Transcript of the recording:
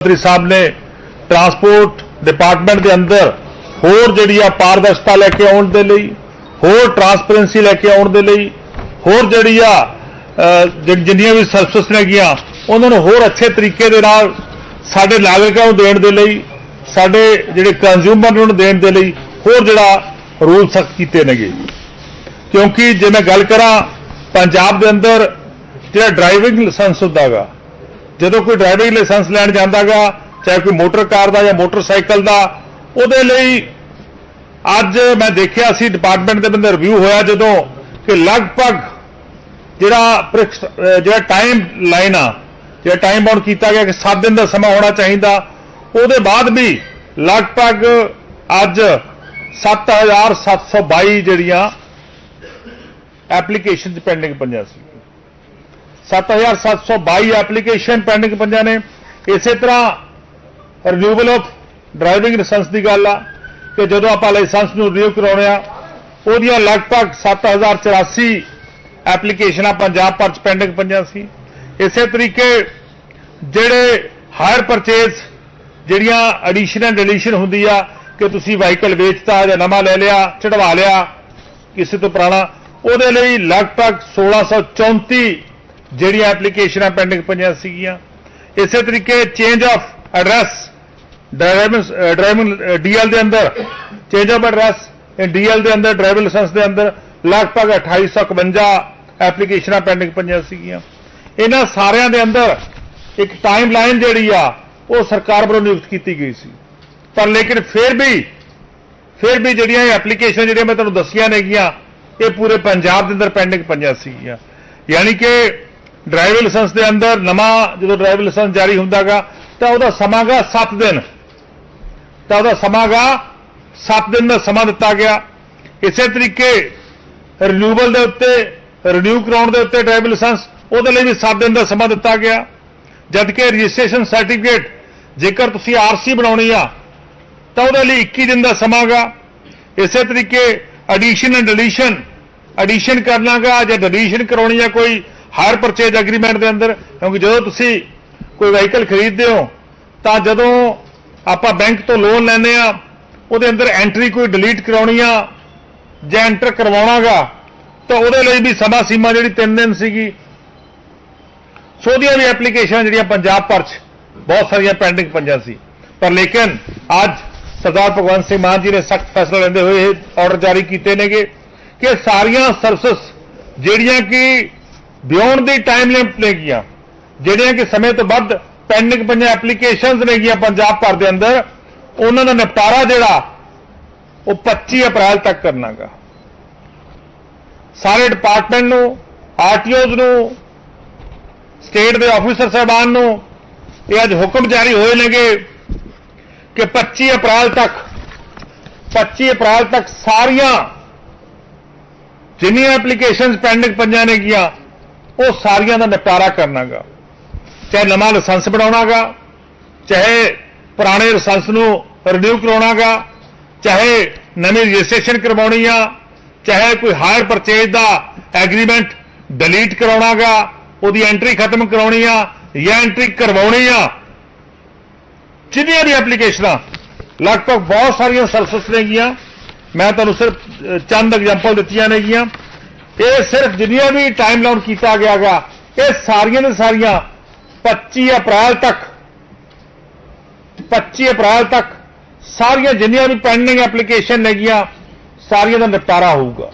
ਮੰਤਰੀ ਸਾਹਿਬ ਨੇ transport department ਦੇ ਅੰਦਰ ਹੋਰ ਜਿਹੜੀ ਆ ਪਾਰਦਰਸ਼ਤਾ ਲੈ ਕੇ ਆਉਣ ਦੇ ਲਈ, ਹੋਰ ਟਰਾਂਸਪੇਰੈਂਸੀ ਲੈ ਕੇ ਆਉਣ ਦੇ ਲਈ, ਹੋਰ ਜਿਹੜੀ ਆ ਜਿੰਨੀਆਂ ਵੀ ਸਰਵਿਸ ਨੇਗੀਆਂ ਉਹਨਾਂ ਨੂੰ ਹੋਰ ਅੱਛੇ ਤਰੀਕੇ ਦੇ ਨਾਲ ਸਾਡੇ ਨਾਗਰਿਕਾਂ ਨੂੰ ਦੇਣ ਦੇ ਲਈ, ਸਾਡੇ ਜਿਹੜੇ ਕੰਜ਼ਿਊਮਰ ਨੂੰ ਦੇਣ ਦੇ ਲਈ ਹੋਰ ਜਿਹੜਾ ਰੂਲ ਸਖਤ ਕੀਤੇ ਨੇਗੇ। ਕਿਉਂਕਿ ਜੇ ਮੈਂ ਗੱਲ ਕਰਾਂ ਪੰਜਾਬ ਦੇ ਅੰਦਰ, ਜਿਹੜਾ ਡਰਾਈਵਿੰਗ ਲਾਇਸੈਂਸ ਹੁੰਦਾਗਾ ਜਦੋਂ ਕੋਈ ਡਰਾਈਵਿੰਗ ਲਾਇਸੈਂਸ ਲੈਣ ਜਾਂਦਾਗਾ, ਚਾਹੇ ਕੋਈ ਮੋਟਰ ਕਾਰ ਦਾ ਜਾਂ ਮੋਟਰਸਾਈਕਲ ਦਾ, ਉਹਦੇ ਲਈ ਅੱਜ ਮੈਂ ਦੇਖਿਆ ਸੀ ਡਿਪਾਰਟਮੈਂਟ ਦੇ ਬੰਦੇ ਰਿਵਿਊ ਹੋਇਆ ਜਦੋਂ ਕਿ ਲਗਭਗ ਜਿਹੜਾ ਜਿਹੜਾ ਟਾਈਮ ਲਾਈਨ ਆ, ਜਿਹੜਾ ਟਾਈਮ ਬਾਉਂਡ ਕੀਤਾ ਗਿਆ ਕਿ 7 ਦਿਨ ਦਾ ਸਮਾਂ ਹੋਣਾ ਚਾਹੀਦਾ, ਉਹਦੇ ਬਾਅਦ ਵੀ ਲਗਭਗ ਅੱਜ 7722 ਜਿਹੜੀਆਂ ਐਪਲੀਕੇਸ਼ਨਸ ਪੈਂਡਿੰਗ ਪਈਆਂ ਸੀ। 7722 ਐਪਲੀਕੇਸ਼ਨ ਪੈਂਡਿੰਗ ਪੰਜਾਂ ਨੇ। ਇਸੇ ਤਰ੍ਹਾਂ ਰਿਨਿਊਵਲ ਆਫ ਡਰਾਈਵਿੰਗ ਲਾਇਸੈਂਸ ਦੀ ਗੱਲ ਆ ਕਿ ਜਦੋਂ ਆਪਾਂ ਲਾਇਸੈਂਸ ਨੂੰ ਰਿਨਿਊ ਕਰਾਉਣੇ ਆ, ਉਹਦੀਆਂ ਲਗਭਗ 7084 ਐਪਲੀਕੇਸ਼ਨਾਂ ਪੰਜਾਬ ਭਰ ਚ ਪੈਂਡਿੰਗ ਪੰਜਾਂ ਸੀ। ਇਸੇ ਤਰੀਕੇ ਜਿਹੜੇ ਹਾਇਰ ਪਰਚੇਜ਼ ਜਿਹੜੀਆਂ ਐਡੀਸ਼ਨ ਐਂਡ ਡਿਲੀਸ਼ਨ ਹੁੰਦੀ ਆ ਕਿ ਤੁਸੀਂ ਵਾਹੀਕਲ ਵੇਚਤਾ ਜਾਂ ਨਵਾਂ ਲੈ ਲਿਆ ਚੜਵਾ ਲਿਆ, ਕਿਸੇ ਤੋਂ ਪੁਰਾਣਾ, ਉਹਦੇ ਲਈ ਲਗਭਗ 1634 ਜਿਹੜੀਆਂ ਐਪਲੀਕੇਸ਼ਨਾਂ ਪੈਂਡਿੰਗ ਪਈਆਂ ਸੀਗੀਆਂ। ਇਸੇ ਤਰੀਕੇ change of address driving driving DL ਦੇ ਅੰਦਰ ਚੇਂਜ ਆਫ ਐਡਰੈਸ ਡੀਐਲ ਦੇ ਅੰਦਰ ਡਰਾਈਵਿੰਗ ਲਾਇਸੈਂਸ ਦੇ ਅੰਦਰ, ਲਗਭਗ 2851 ਐਪਲੀਕੇਸ਼ਨਾਂ ਪੈਂਡਿੰਗ ਪਈਆਂ ਸੀਗੀਆਂ। ਇਹਨਾਂ ਸਾਰਿਆਂ ਦੇ ਅੰਦਰ ਇੱਕ ਟਾਈਮ ਲਾਈਨ ਜਿਹੜੀ ਆ, ਉਹ ਸਰਕਾਰ ਵੱਲੋਂ ਨਿਯੁਕਤ ਕੀਤੀ ਗਈ ਸੀ। ਪਰ ਲੇਕਿਨ ਫਿਰ ਵੀ ਫਿਰ ਵੀ ਜਿਹੜੀਆਂ ਇਹ ਐਪਲੀਕੇਸ਼ਨ ਜਿਹੜੀਆਂ ਮੈਂ ਤੁਹਾਨੂੰ ਦੱਸੀਆਂ ਨੇਗੀਆਂ, ਇਹ ਪੂਰੇ ਪੰਜਾਬ ਦੇ ਅੰਦਰ ਪੈਂਡਿੰਗ ਪਈਆਂ ਸੀਗੀਆਂ। ਯਾਨੀ ਕਿ ਡਰਾਈਵਿੰਗ ਲਾਇਸੈਂਸ ਦੇ ਅੰਦਰ ਨਵਾਂ ਜਦੋਂ ਡਰਾਈਵਿੰਗ ਲਾਇਸੈਂਸ ਜਾਰੀ ਹੁੰਦਾਗਾ, ਤਾਂ ਉਹਦਾ ਸਮਾਂਗਾ 7 ਦਿਨ। ਤਾਂ ਉਹਦਾ ਸਮਾਂਗਾ 7 ਦਿਨ ਦਾ ਸਮਾਂ ਦਿੱਤਾ ਗਿਆ। ਇਸੇ ਤਰੀਕੇ ਰਿਨਿਊਵਲ ਦੇ ਉੱਤੇ ਰਿਨਿਊ ਕਰਾਉਣ ਦੇ ਉੱਤੇ ਡਰਾਈਵਿੰਗ ਲਾਇਸੈਂਸ ਉਹਦੇ ਲਈ ਵੀ 7 ਦਿਨ ਦਾ ਸਮਾਂ ਦਿੱਤਾ ਗਿਆ। ਜਦਕਿ ਰਜਿਸਟ੍ਰੇਸ਼ਨ ਸਰਟੀਫਿਕੇਟ ਜੇਕਰ ਤੁਸੀਂ ਆਰਸੀ ਬਣਾਉਣੀ ਆ, ਤਾਂ ਉਹਦੇ ਲਈ 21 ਦਿਨ ਦਾ ਸਮਾਂਗਾ। ਇਸੇ ਤਰੀਕੇ ਐਡੀਸ਼ਨ ਐਂਡ ਡਿਲੀਸ਼ਨ ਐਡੀਸ਼ਨ ਕਰਨਾਗਾ ਜਾਂ ਡਿਲੀਸ਼ਨ ਕਰਾਉਣੀ ਆ ਕੋਈ ਹਾਇਰ ਪਰਚੇਜ ਐਗਰੀਮੈਂਟ ਦੇ ਅੰਦਰ, ਕਿਉਂਕਿ ਜਦੋਂ ਤੁਸੀਂ ਕੋਈ ਵਹੀਕਲ ਖਰੀਦਦੇ ਹੋ, ਤਾਂ ਜਦੋਂ ਆਪਾਂ ਬੈਂਕ ਤੋਂ ਲੋਨ ਲੈਂਦੇ ਆ ਉਹਦੇ ਅੰਦਰ ਐਂਟਰੀ ਕੋਈ ਡਿਲੀਟ ਕਰਾਉਣੀ ਆ ਜਾਂ ਐਂਟਰ ਕਰਵਾਉਣਾਗਾ, ਤਾਂ ਉਹਦੇ ਲਈ ਵੀ ਸਮਾਂ ਸੀਮਾ ਜਿਹੜੀ 3 ਦਿਨ ਸੀਗੀ। ਸੋ ਉਹਦੀਆਂ ਵੀ ਐਪਲੀਕੇਸ਼ਨ ਜਿਹੜੀਆਂ ਪੰਜਾਬ ਭਰ ਚ ਬਹੁਤ ਸਾਰੀਆਂ ਪੈਂਡਿੰਗ ਪੰਜਾਂ ਸੀ। ਪਰ ਲੇਕਿਨ ਅੱਜ ਸਰਦਾਰ ਭਗਵੰਤ ਸਿੰਘ ਮਾਨ ਜੀ ਨੇ ਸਖਤ ਫੈਸਲਾ ਲੈਂਦੇ ਹੋਏ ਇਹ ਆਰਡਰ ਜਾਰੀ ਕੀਤੇ ਨੇਗੇ ਕਿ ਸਾਰੀਆਂ ਸਰਵਿਸ ਜਿਹੜੀਆਂ ਕਿ ਬਿਯੋਂਡ ਦੀ ਟਾਈਮ ਲਿਮਟ ਨੇਗੀਆਂ ਜਿਹੜੀਆਂ ਕਿ ਸਮੇਂ ਤੋਂ ਵੱਧ ਪੈਂਡਿੰਗ ਪੰਜਾਂ ਐਪਲੀਕੇਸ਼ਨਸ ਨੇਗੀਆਂ ਪੰਜਾਬ ਭਰ ਦੇ ਅੰਦਰ। ਉਹਨਾਂ ਦਾ ਨਿਪਟਾਰਾ ਜਿਹੜਾ, ਉਹ 25 ਅਪ੍ਰੈਲ ਤੱਕ ਕਰਨਾਗਾ। ਸਾਰੇ ਡਿਪਾਰਟਮੈਂਟ ਨੂੰ ਆਰਟੀਓਜ਼ ਨੂੰ ਸਟੇਟ ਦੇ ਆਫੀਸਰ ਸਾਹਿਬਾਨ ਨੂੰ, ਇਹ ਅੱਜ ਹੁਕਮ ਜਾਰੀ ਹੋਏ ਨੇਗੇ ਕਿ 25 ਅਪ੍ਰੈਲ ਤੱਕ 25 ਅਪ੍ਰੈਲ ਤੱਕ ਸਾਰੀਆਂ ਜਿੰਨੀਆਂ ਐਪਲੀਕੇਸ਼ਨਸ ਪੈਂਡਿੰਗ ਪੰਜਾਂ ਨੇ ਕੀਆਂ ਉਹ ਸਾਰੀਆਂ ਦਾ ਨਿਪਟਾਰਾ ਕਰਨਾਗਾ। ਚਾਹੇ ਨਵਾਂ ਲਾਇਸੈਂਸ ਬਣਾਉਣਾਗਾ, ਚਾਹੇ ਪੁਰਾਣੇ ਲਾਇਸੈਂਸ ਨੂੰ ਰਿਨਿਊ ਕਰਾਉਣਾਗਾ, ਚਾਹੇ ਨਵੀਂ ਰਜਿਸਟ੍ਰੇਸ਼ਨ ਕਰਵਾਉਣੀ ਆ ਚਾਹੇ ਕੋਈ ਹਾਇਰ ਪਰਚੇਜ ਦਾ ਐਗਰੀਮੈਂਟ ਡਿਲੀਟ ਕਰਾਉਣਾਗਾ, ਉਹਦੀ ਐਂਟਰੀ ਖਤਮ ਕਰਾਉਣੀ ਆ ਜਾਂ ਐਂਟਰੀ ਕਰਵਾਉਣੀ ਆ ਜਿੰਨੀਆਂ ਵੀ ਐਪਲੀਕੇਸ਼ਨਾਂ ਲਗਭਗ ਬਹੁਤ ਸਾਰੀਆਂ ਸਰਵਿਸ ਨੇਗੀਆਂ। ਮੈਂ ਤੁਹਾਨੂੰ ਸਿਰਫ ਚੰਦ ਐਗਜ਼ਾਮਪਲ ਦਿੱਤੀਆਂ ਨੇਗੀਆਂ। ਇਹ ਸਿਰਫ ਜਿੰਨੀਆਂ ਵੀ ਟਾਈਮ ਲਾਉਣ ਕੀਤਾ ਗਿਆ ਗਾ ਇਹ ਸਾਰੀਆਂ ਨੇ ਸਾਰੀਆਂ 25 ਅਪ੍ਰੈਲ ਤੱਕ 25 ਅਪ੍ਰੈਲ ਤੱਕ ਸਾਰੀਆਂ ਜਿੰਨੀਆਂ ਵੀ ਪੈਂਡਿੰਗ ਐਪਲੀਕੇਸ਼ਨ ਨੇਗੀਆਂ ਸਾਰੀਆਂ ਦਾ ਨਿਪਟਾਰਾ ਹੋਊਗਾ।